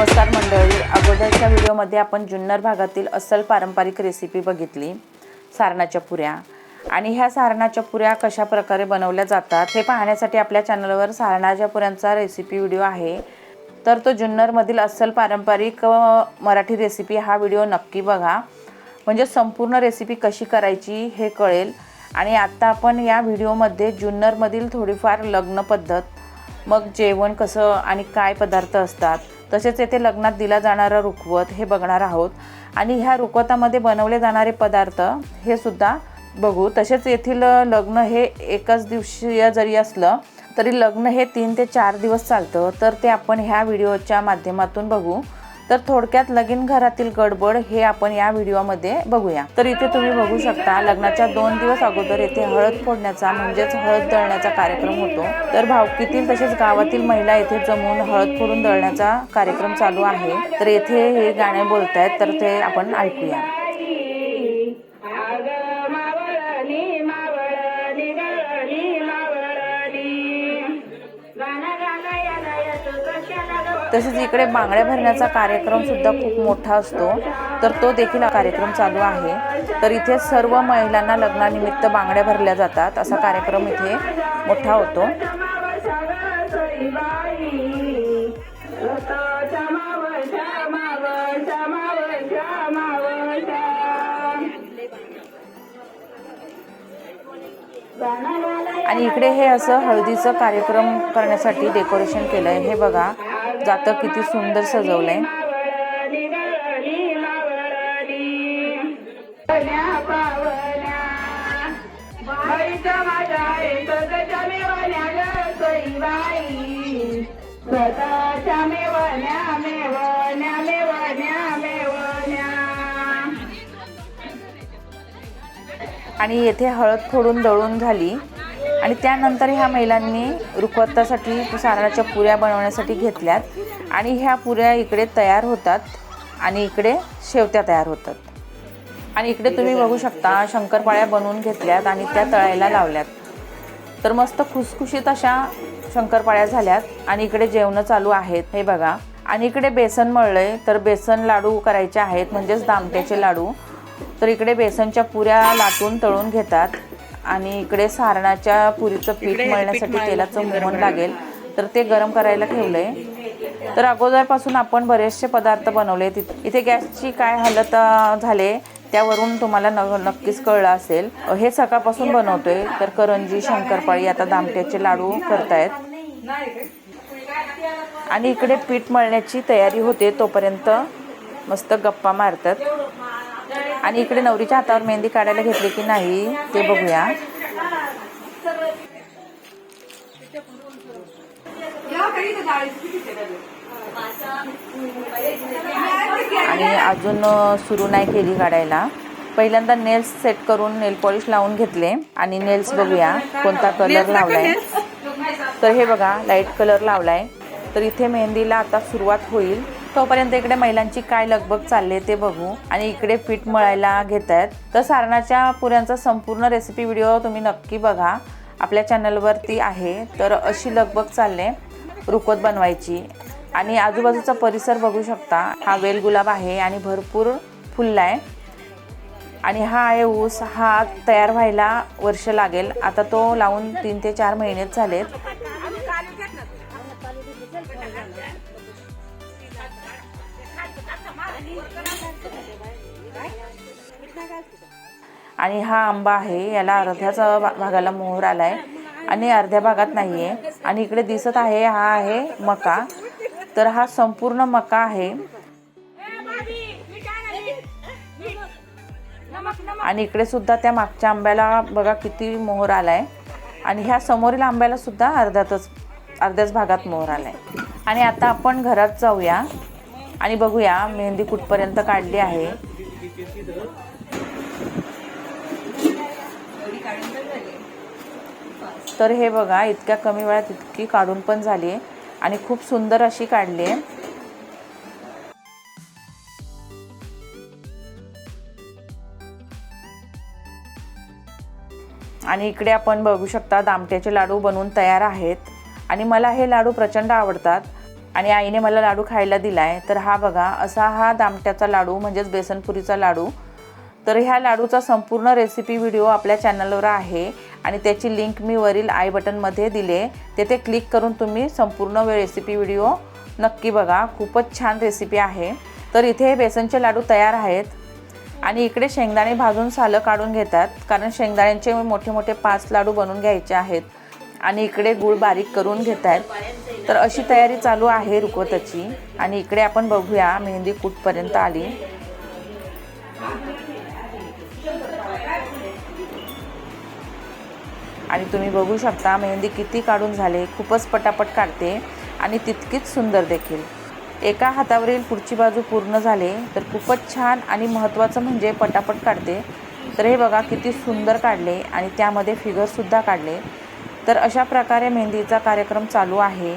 नमस्कार मंडळी. अगोदरच्या व्हिडिओमध्ये आपण जुन्नर भागातील अस्सल पारंपरिक रेसिपी बघितली. सारणाच्या पुऱ्या. आणि ह्या सारणाच्या पुऱ्या कशा प्रकारे बनवल्या जातात हे पाहण्यासाठी आपल्या चॅनलवर सारणाच्या पुऱ्यांचा रेसिपी व्हिडिओ आहे. तर तो जुन्नरमधील अस्सल पारंपरिक मराठी रेसिपी हा व्हिडिओ नक्की बघा. म्हणजे संपूर्ण रेसिपी कशी करायची हे कळेल. आणि आत्ता आपण या व्हिडिओमध्ये जुन्नरमधील थोडीफार लग्न पद्धत मग जेवण कसं आणि काय पदार्थ असतात तसेच येथे लग्नात दिला जाणारा रुखवत हे बघणार आहोत. आणि ह्या रुखवतामध्ये बनवले जाणारे पदार्थ हे सुद्धा बघू. तसेच येथील लग्न हे एकाच दिवशीय जरी असलं तरी लग्न हे तीन ते चार दिवस चालतं. तर ते आपण ह्या व्हिडिओच्या माध्यमातून बघू. तर थोडक्यात लगीन घरातील गडबड हे आपण या व्हिडिओमध्ये बघूया. तर इथे तुम्ही बघू शकता लग्नाच्या दोन दिवस अगोदर येथे हळद फोडण्याचा म्हणजेच हळद दळण्याचा कार्यक्रम होतो. तर भावकीतील तसेच गावातील महिला येथे जमून हळद फोडून दळण्याचा कार्यक्रम चालू आहे. तर येथे हे गाणे बोलतायत तर ते आपण ऐकूया. तसेच इकडे बांगड्या भरण्याचा कार्यक्रम सुद्धा खूप मोठा असतो. तर तो देखील कार्यक्रम चालू आहे. तर इथे सर्व महिलांना लग्नानिमित्त बांगड्या भरल्या जातात. असा कार्यक्रम इथे मोठा होतो. आणि इकडे हे असं हळदीचं कार्यक्रम करण्यासाठी डेकोरेशन केलं आहे हे बघा. जातं किती सुंदर सजवलंय. आणि येथे हळद फोडून दळून झाली आणि त्यानंतर ह्या महिलांनी रुखवतासाठी सारणाच्या पुऱ्या बनवण्यासाठी घेतल्यात. आणि ह्या पुऱ्या इकडे तयार होतात आणि इकडे शेवत्या तयार होतात. आणि इकडे तुम्ही बघू शकता शंकरपाळ्या बनवून घेतल्यात आणि त्या तळायला लावल्यात. तर मस्त खुसखुशीत अशा शंकरपाळ्या झाल्यात आणि इकडे जेवणं चालू आहेत हे बघा. आणि इकडे बेसन मळलंय तर बेसन लाडू करायचे आहेत म्हणजेच दामट्याचे लाडू. तर इकडे बेसनच्या पुऱ्या लाटून तळून घेतात. आणि इकडे सारणाच्या पुरीचं पीठ मळण्यासाठी तेलाचं मोहन लागेल. तर ते गरम करायला ठेवलंय. तर अगोदरपासून आपण बरेचसे पदार्थ बनवले तिथ- इथे गॅसची काय हालत झाले त्यावरून तुम्हाला न नक्कीच कळलं असेल. हे सकाळपासून बनवतोय. तर करंजी शंकरपाळी आता दामट्याचे लाडू करतायत. आणि इकडे पीठ मळण्याची तयारी होते. तोपर्यंत मस्त गप्पा मारतात. आणि इकडे नवरीच्या हातावर मेहंदी काढायला घेतली की नाही ते बघूया. आणि अजून सुरू नाही केली काढायला. पहिल्यांदा नेल्स सेट करून नेल पॉलिश लावून घेतले आणि नेल्स बघूया कोणता कलर लावलाय. तर हे बघा लाइट कलर लावलाय. तर इथे मेहंदीला आता सुरुवात होईल. तोपर्यंत इकडे महिलांची काय लगबग चालले ते बघू. आणि इकडे पीठ मळायला घेत आहेत तर सारणाच्या पुऱ्यांचा संपूर्ण रेसिपी व्हिडिओ तुम्ही नक्की बघा. आपल्या चॅनलवरती आहे. तर अशी लगबग चालले रुकवत बनवायची. आणि आजूबाजूचा परिसर बघू शकता. हा वेल गुलाब आहे आणि भरपूर फुलला आहे. आणि हा आहे ऊस. हा तयार व्हायला वर्ष लागेल. आता तो लावून तीन ते चार महिनेच झालेत आणि हा आंबा आहे याला अर्ध्याच भा- भागाला मोहर आलाय आणि अर्ध्या भागात नाहीये. आणि इकडे दिसत आहे हा आहे मका. तर हा संपूर्ण मका आहे. आणि इकडे सुद्धा त्या मागच्या आंब्याला बघा किती मोहर आलाय. आणि ह्या समोरील आंब्याला सुद्धा अर्ध्यातच अर्ध्याच भागात मोहर आलाय. आणि आता आपण घरात जाऊया. आणि बघूया मेहंदी कुठपर्यंत काढली आहे. तर हे बघा इतक्या कमी वेळात इतकी काढून पण झाली आहे आणि खूप सुंदर अशी काढली आहे आणि इकडे आपण बघू शकता दामट्याचे लाडू बनवून तयार आहेत. आणि मला हे लाडू प्रचंड आवडतात. आणि आईने मला लाडू खायला दिला आहे तर हा बघा असा हा दामट्याचा लाडू म्हणजेच बेसनपुरीचा लाडू तर ह्या लाडूचा संपूर्ण रेसिपी व्हिडिओ आपल्या चॅनलवर आहे आणि त्याची लिंक मी वरील आय बटनमध्ये दिले. तेथे क्लिक करून तुम्ही संपूर्ण रेसिपी व्हिडिओ नक्की बघा. खूपच छान रेसिपी आहे. तर इथे हे बेसनचे लाडू तयार आहेत. आणि इकडे शेंगदाणे भाजून सालं काढून घेतात. कारण शेंगदाण्यांचे मोठे मोठे पाच लाडू बनवून घ्यायचे आहेत. आणि इकडे गूळ बारीक करून घेत आहेत तर अशी तयारी चालू आहे रुकवताची आणि इकडे आपण बघूया मेहंदी कुठपर्यंत आली. आणि तुम्ही बघू शकता मेहंदी किती काढून झाले खूपच पटापट काढते आणि तितकीच सुंदर देखील. एका हातावरील पुढची बाजू पूर्ण झाले तर खूपच छान आणि महत्त्वाचं म्हणजे पटापट काढते. तर हे बघा किती सुंदर काढले आणि त्यामध्ये फिगरसुद्धा काढले. तर अशा प्रकारे मेहंदीचा कार्यक्रम चालू आहे.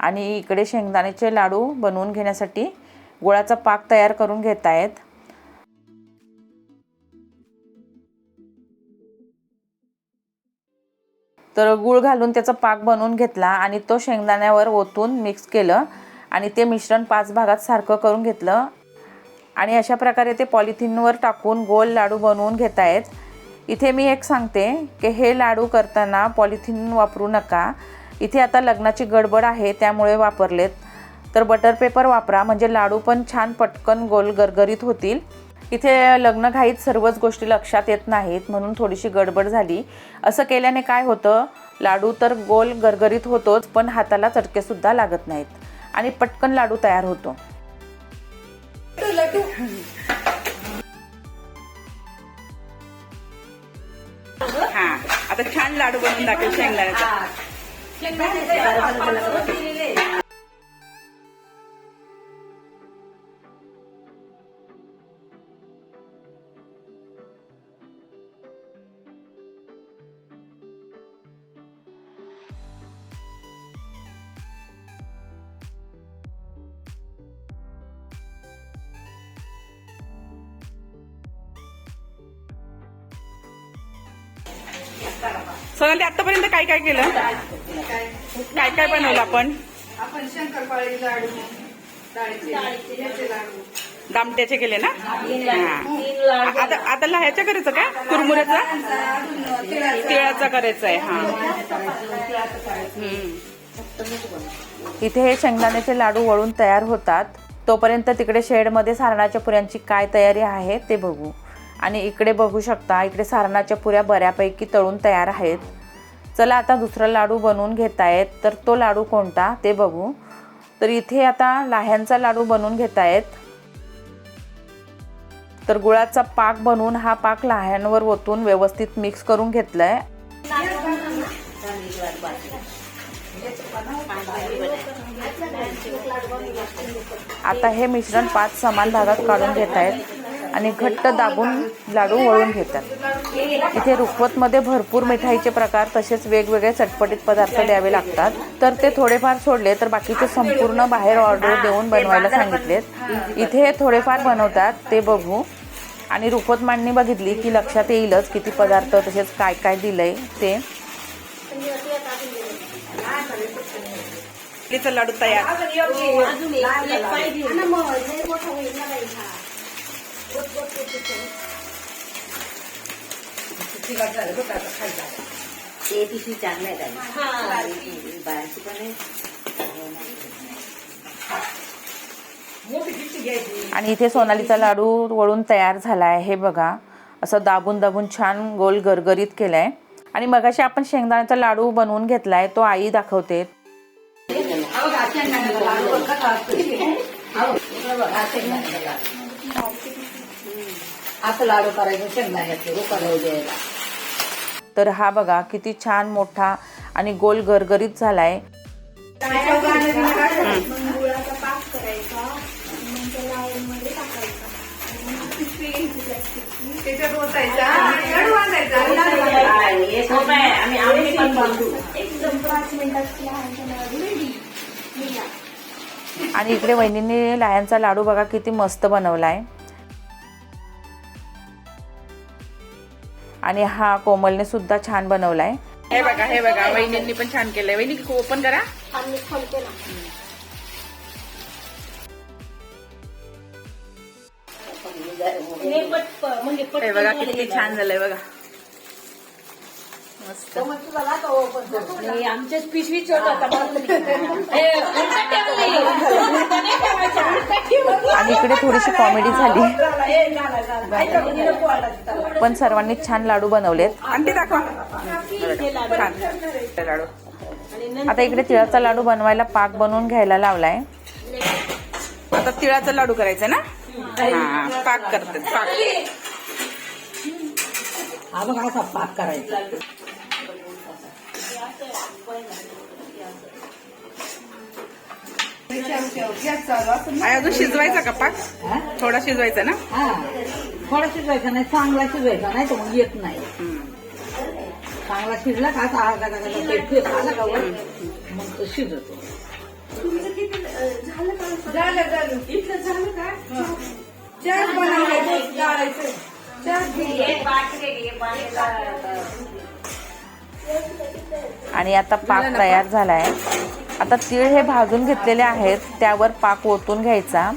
आणि इकडे शेंगदाण्याचे लाडू बनवून घेण्यासाठी गुळाचा पाक तयार करून घेत आहेत तर गूळ घालून त्याचा पाक बनवून घेतला आणि तो शेंगदाण्यावर ओतून मिक्स केलं आणि ते मिश्रण पाच भागात सारखं करून घेतलं. आणि अशा प्रकारे ते पॉलिथिनवर टाकून गोल लाडू बनवून घेत आहेत इथे मी एक सांगते की हे लाडू करताना पॉलिथिन वापरू नका. इथे आता लग्नाची गडबड आहे त्यामुळे वापरलेत. तर बटर पेपर वापरा म्हणजे लाडू पण छान पटकन गोल गरगरीत होतील. इथे लग्न घाईत सर्वच गोष्टी लक्षात येत नाहीत म्हणून थोडीशी गडबड झाली. असं केल्याने काय होतं? लाडू तर गोल गरगरीत होतोच पण हाताला चटकेसुद्धा लागत नाहीत. आणि पटकन लाडू तयार होतो. हा आता छान लाडू बनवून दाखवेल शेंगदाण्याचा. सोनाली आतापर्यंत काय काय केलं? काय काय बनवलं आपण? आपण शंकरपाळी लाडू दामट्याचे केले ना. आता आता लह्याच्या करायचं का? कुरमुऱ्याचा तिळाचं करायचा आहे हा. इथे हे शेंगदाण्याचे लाडू वळून तयार होतात. तोपर्यंत तिकडे शेडमध्ये सारणाच्या पुऱ्यांची काय तयारी आहे ते बघू. आणि इकडे बघू शकता इकडे सारणाच्या पुऱ्या बऱ्यापैकी तळून तयार आहेत. चला आता दुसरा लाडू बनवून घेत आहेत तर तो लाडू कोणता? ते बघू. तर इथे आता लाह्यांचा लाडू बनवून घेत आहेत तर गुळाचा पाक बनवून हा पाक लाह्यांवर ओतून व्यवस्थित मिक्स करून घेतलाय. आता हे मिश्रण पाच समान भागात काढून घेत आहेत आणि घट्ट दाबून लाडू वळून घेतात. इथे रुखवतमध्ये भरपूर मिठाईचे प्रकार तसेच वेगवेगळे चटपटीत पदार्थ द्यावे लागतात. तर ते थोडेफार सोडले तर बाकीचे संपूर्ण बाहेर ऑर्डर देऊन बनवायला सांगितलेत. इथे हे थोडेफार बनवतात ते बघू. आणि रुखवत मांडणी बघितली की लक्षात येईलच किती पदार्थ तसेच काय काय दिलंय ते. लाडू तयार. ते पिशवी चांगलं आहे बाहेरची पण आणि इथे सोनालीचा लाडू वळून तयार झाला आहे हे बघा. असं दाबून दाबून छान गोल गरगरीत केलाय. आणि मगाशी आपण शेंगदाण्याचा लाडू बनवून घेतलाय तो आई दाखवते. असं लाडू करायचं शेंगदाण्याचे उकडवू द्यायला तर हा बघा किती छान मोठा आणि गोल गरगरीत झालाय. आणि इकडे वहिनींनी लाह्यांचा लाडू बघा किती मस्त बनवलाय. आणि हा कोमलने सुद्धा छान बनवलाय. हे बघा हे बघा वहिनींनी पण छान केलंय. वहिनी ओपन करा. म्हणजे बघा किती छान झालंय बघा. मस्त आणि आमच्याच पिशवी छोट होता आणि इकडे थोडीशी कॉमेडी झाली पण सर्वांनी छान लाडू बनवलेत आणि ते दाखवा छान ते लाडू आता इकडे तिळाचा लाडू बनवायला पाक बनवून घ्यायला लावलाय आता तिळाचा लाडू करायचा ना हा पाक करते पाक हा बघा असा पाक करायचा आणि अजून शिजवायचा का पाक? थोडा शिजवायचा ना? हा. थोडा शिजवायचा नाही चांगला शिजवायचा नाही तर मग येत नाही. चांगला शिजला का आला का मग तो शिजतो झालं झालं इथलं झालं का? चार बनवले गाळायचं चार आणि आता पाक तयार झालाय. आता तीळ हे भाजून घेतलेले आहेत त्यावर पाक ओतून घ्यायचा.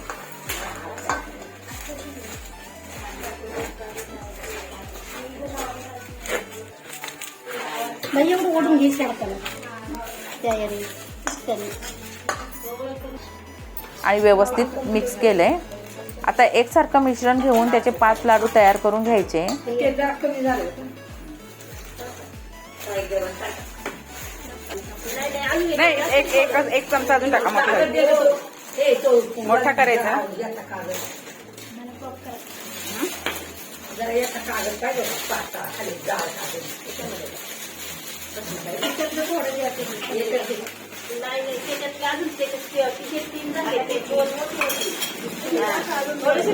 ओढून आणि व्यवस्थित मिक्स केलंय. आता एकसारखं मिश्रण घेऊन त्याचे पाच लाडू तयार करून घ्यायचे. नाही एक एक एक चमचा अजून टाका मोठा मोठा करायचा. जरा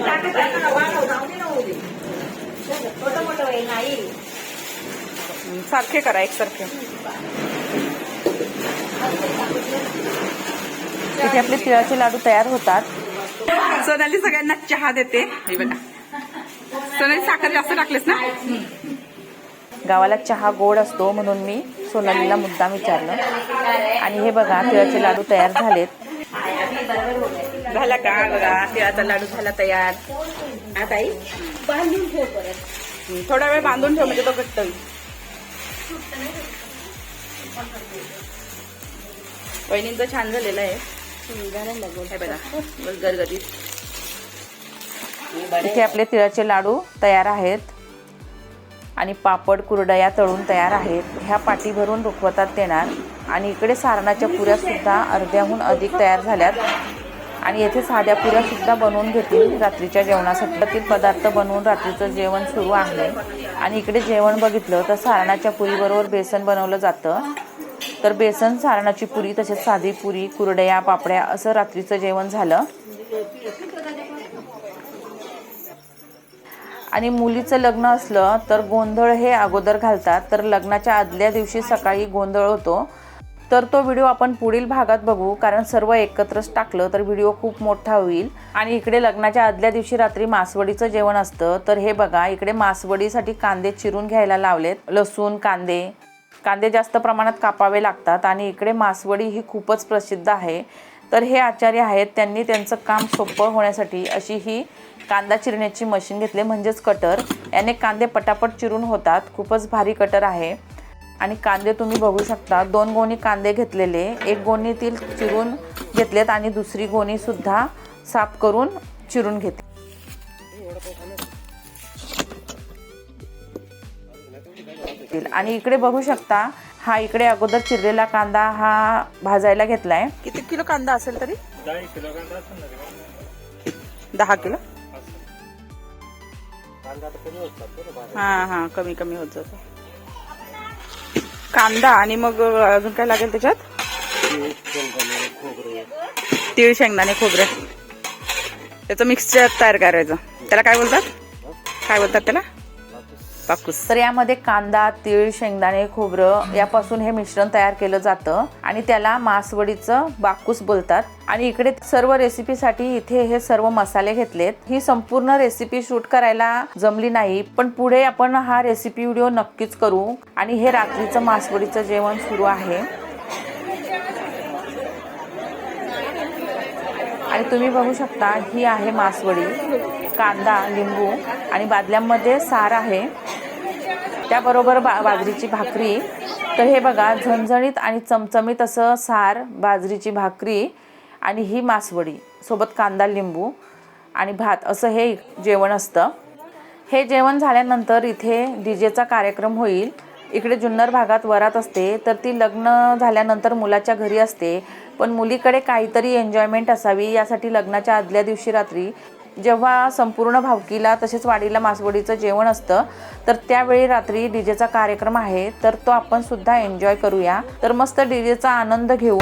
टाकत मोठं नाही सारखे करा एकसारखे. इथे आपले तिळाचे लाडू तयार होतात. सोनाली सगळ्यांना चहा देते. हे बघा. सोनाली साखर जास्त टाकलेस ना? गावाला चहा गोड असतो म्हणून मी सोनालीला मुद्दाम विचारलं. आणि हे बघा तिळाचे लाडू तयार झालेत. झाला का? बघा तिळाचा लाडू झाला तयार. आता आई बांधून ठेव परत. थोडा वेळ बांधून ठेव म्हणजे तो घट्ट होईल. वहिनींचं छान झालेलं आहे. हे बघा बस गरगरीत इथे आपले तिळाचे लाडू तयार आहेत. आणि पापड कुरडया तळून तयार आहेत. ह्या पाटी भरून रुखवतात देणार. आणि इकडे सारणाच्या पुऱ्या सुद्धा अर्ध्याहून अधिक तयार झाल्यात. आणि येथे साध्या पुऱ्या सुद्धा बनवून घेतील रात्रीच्या जेवणासाठी. पदार्थ बनवून रात्रीचं जेवण सुरू आहे. आणि इकडे जेवण बघितलं तर सारणाच्या पुरीबरोबर बेसन बनवलं जातं. तर बेसन सारणाची पुरी तसेच साधी पुरी कुरडया पापड्या असं रात्रीचं जेवण झालं. आणि मुलीचं लग्न असलं तर गोंधळ हे अगोदर घालतात. तर लग्नाच्या आदल्या दिवशी सकाळी गोंधळ होतो. तर तो व्हिडिओ आपण पुढील भागात बघू. कारण सर्व एकत्रच टाकलं तर व्हिडिओ खूप मोठा होईल. आणि इकडे लग्नाच्या आदल्या दिवशी रात्री मासवडीचं जेवण असतं. तर हे बघा इकडे मासवडीसाठी कांदे चिरून घ्यायला लावलेत. लसूण कांदे. कांदे जास्त प्रमाणात कापावे लागतात आणि इकडे मासवडी ही खूपच प्रसिद्ध आहे. तर हे आचार्य आहेत त्यांनी त्यांचं काम सोपं होण्यासाठी अशी ही कांदा चिरण्याची मशीन घेतली म्हणजेच कटर. याने कांदे पटापट चिरून होतात खूपच भारी कटर आहे. आणि कांदे तुम्ही बघू शकता दोन गोणी कांदे घेतलेले एक गोणीतील चिरून घेतलेत आणि दुसरी गोणीसुद्धा साफ करून चिरून घेतली. आणि इकडे बघू शकता हा इकडे अगोदर चिरलेला कांदा हा भाजायला घेतलाय. किती किलो कांदा असेल तरी? दहा किलो? हा हा कमी कमी होत जातो. कांदा आणि मग अजून काय लागेल त्याच्यात? तीळ शेंगदाणे खोबरे. त्याचं मिक्सचर तयार करायचं. त्याला काय बोलतात? काय बोलतात त्याला? पाकूस तर यामध्ये कांदा तीळ शेंगदाणे खोबरं यापासून हे मिश्रण तयार केलं जातं आणि त्याला मासवडीचं बाकूस बोलतात. आणि इकडे सर्व रेसिपीसाठी इथे हे सर्व मसाले घेतलेत. ही संपूर्ण रेसिपी शूट करायला जमली नाही पण पुढे आपण हा रेसिपी व्हिडिओ नक्कीच करू. आणि हे रात्रीचं मासवडीचं जेवण सुरू आहे. आणि तुम्ही बघू शकता ही आहे मासवडी. कांदा लिंबू आणि बादल्यांमध्ये सार आहे. त्याबरोबर बा बाजरीची भाकरी. तर हे बघा झणझणीत आणि चमचमीत असं सार बाजरीची भाकरी आणि ही मासवडी. सोबत कांदा लिंबू आणि भात असं हे जेवण असतं. हे जेवण झाल्यानंतर इथे डी जेचा कार्यक्रम होईल. इकडे जुन्नर भागात वरात असते. तर ती लग्न झाल्यानंतर मुलाच्या घरी असते. पण मुलीकडे काहीतरी एन्जॉयमेंट असावी. यासाठी लग्नाच्या आदल्या दिवशी रात्री जेव्हा संपूर्ण भावकीला तसेच वाडीला मासवडीचं जेवण असतं तर त्यावेळी रात्री डी जेचा कार्यक्रम आहे तर तो आपण सुद्धा एन्जॉय करूया. तर मस्त डी जेचा आनंद घेऊ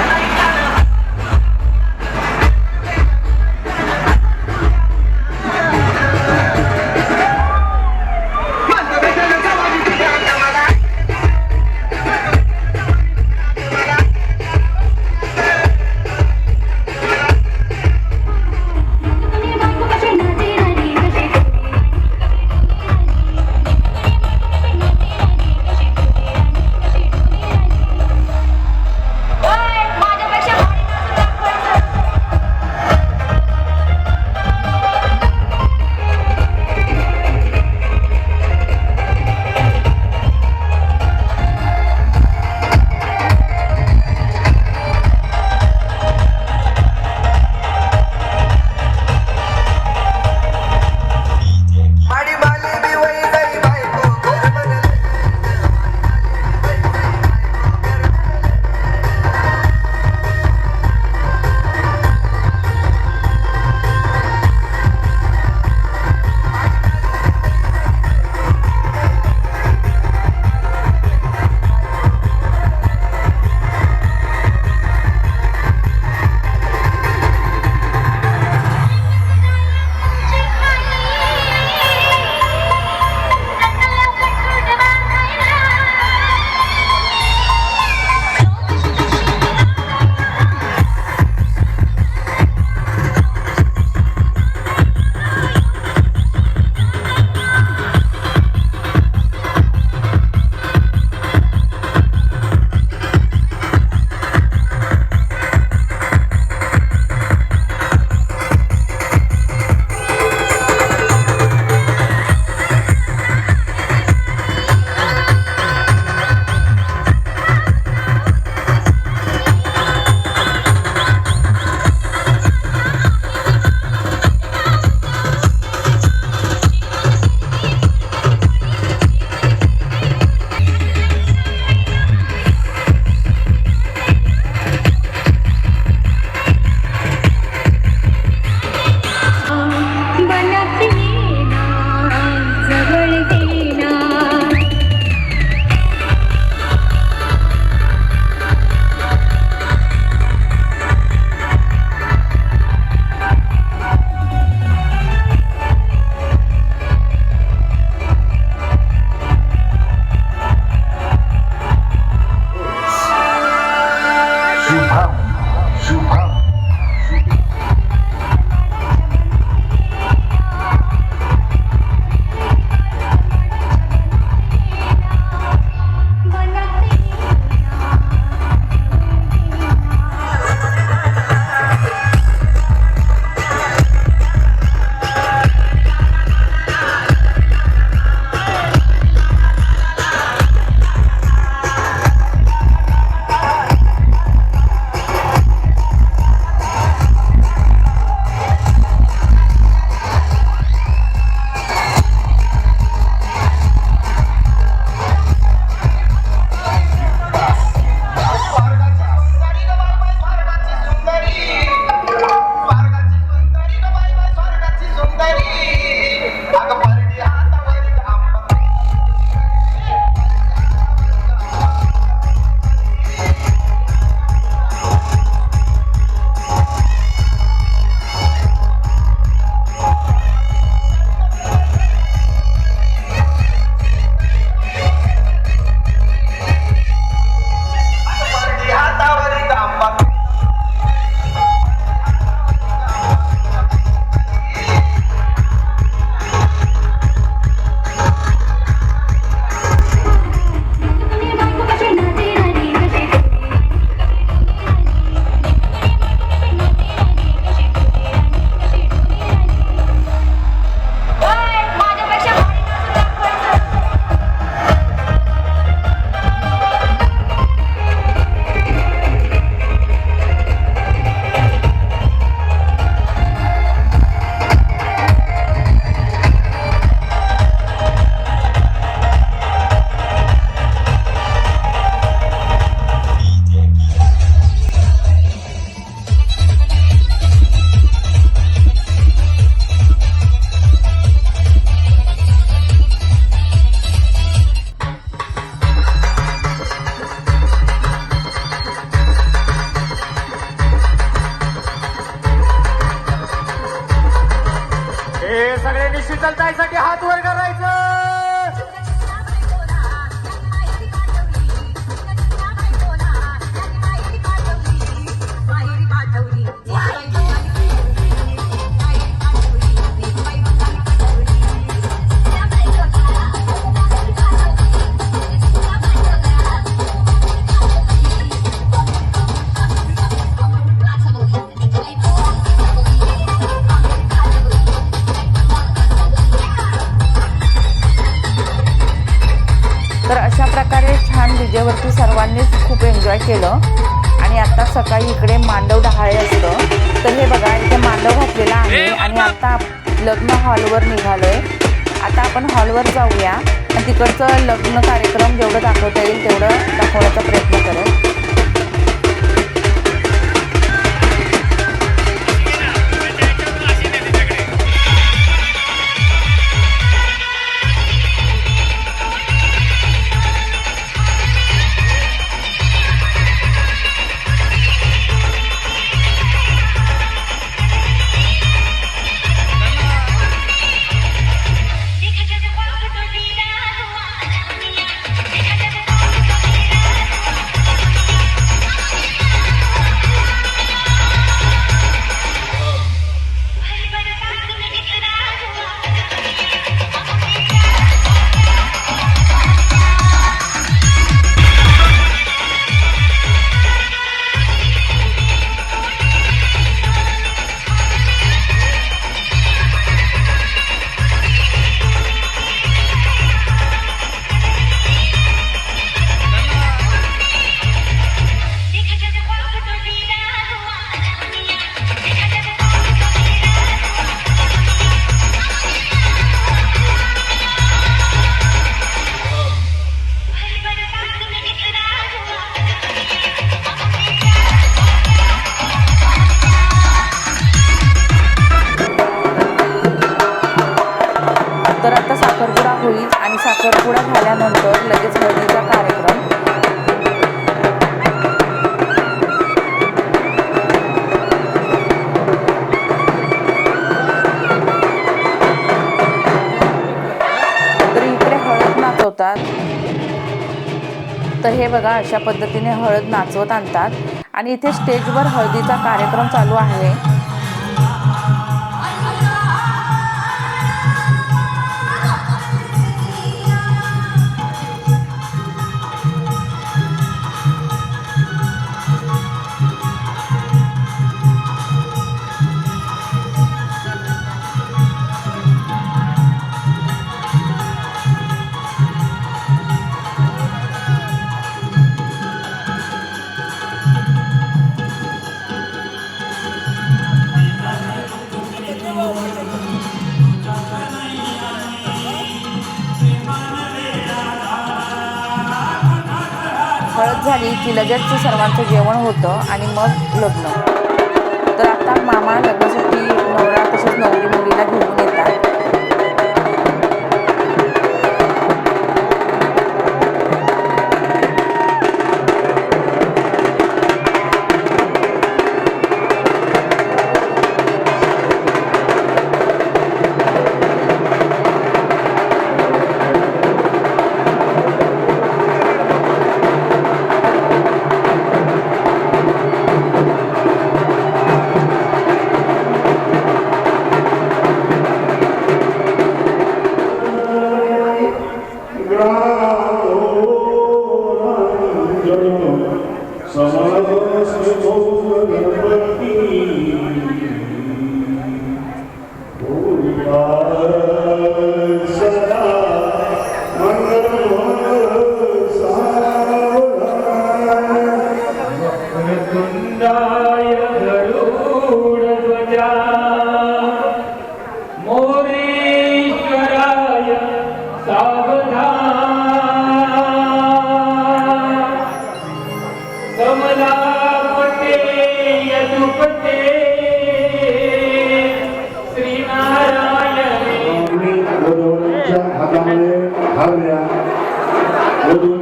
केलं. आणि आता सकाळी इकडे मांडव डहाळे असतं. तर हे बघा इथे मांडव घातलेला आहे. आणि आता लग्न हॉलवर निघालोय. आता आपण हॉलवर जाऊया. आणि तिकडचं लग्न कार्यक्रम जेवढं दाखवता येईल तेवढं दाखवण्याचा प्रयत्न करेल साखरपुडा झाल्यानंतर लगेच हळदीचा कार्यक्रम. तर इकडे हळद नाचवतात. तर हे बघा अशा पद्धतीने हळद नाचवत आणतात. आणि इथे स्टेजवर हळदीचा कार्यक्रम चालू आहे. की लगेच सर्वांचं जेवण होतं आणि मग लग्न. तर आता मामा लग्नासाठी नवरा तसंच नवरी मुलीला घेऊन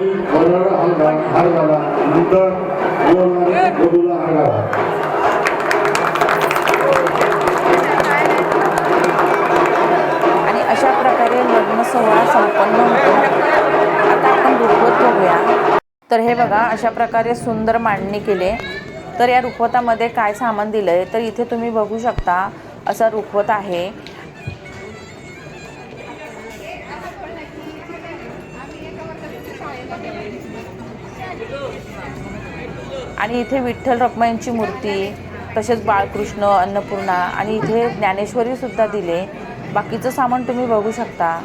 आणि अशा हार लग्न घाला नंतर हार घाला सोहळा संपन्न होतो. आता आपण रुखवत बघूया. तर हे बघा अशा प्रकारे सुंदर मांडणी केले. तर या रुखवतामध्ये काय सामान दिलं आहे तर इथे तुम्ही बघू शकता असा रुखवत आहे. आणि इथे विठ्ठल रखमाईंची मूर्ती तसेच बाळकृष्ण अन्नपूर्णा आणि इथे ज्ञानेश्वरी सुद्धा दिले. बाकीचं सामान तुम्ही बघू शकता.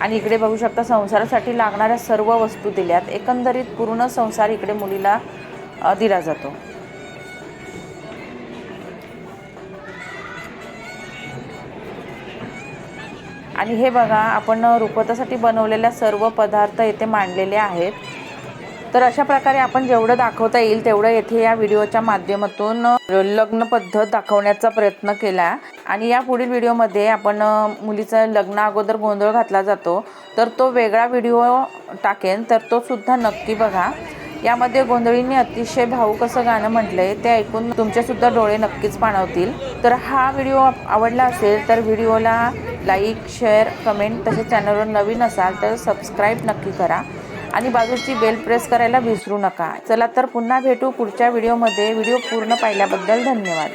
आणि इकडे बघू शकता संसारासाठी लागणाऱ्या सर्व वस्तू दिल्यात. एकंदरीत पूर्ण संसार इकडे मुलीला दिला जातो. आणि हे बघा आपण रुखवतासाठी बनवलेल्या सर्व पदार्थ येथे मांडलेले आहेत. तर अशा प्रकारे आपण जेवढं दाखवता येईल तेवढं येथे या व्हिडिओच्या माध्यमातून लग्न पद्धत दाखवण्याचा प्रयत्न केला. आणि या पुढील व्हिडिओमध्ये आपण मुलीचं मुलीचा अगोदर गोंधळ घातला जातो. तर तो वेगळा व्हिडिओ टाकेन तर तो सुद्धा नक्की बघा. यामध्ये गोंधळींनी अतिशय भाऊक असं गाणं म्हटलंय ते ऐकून तुमचेसुद्धा डोळे नक्कीच पाणवतील. तर हा व्हिडिओ आवडला असेल तर व्हिडिओला लाईक शेअर कमेंट तसेच चॅनलवर नवीन असाल तर सबस्क्राईब नक्की करा. आणि बाजूची बेल प्रेस करायला विसरू नका. चला तर पुन्हा भेटू पुढच्या व्हिडिओमध्ये व्हिडिओ पूर्ण पाहिल्याबद्दल धन्यवाद.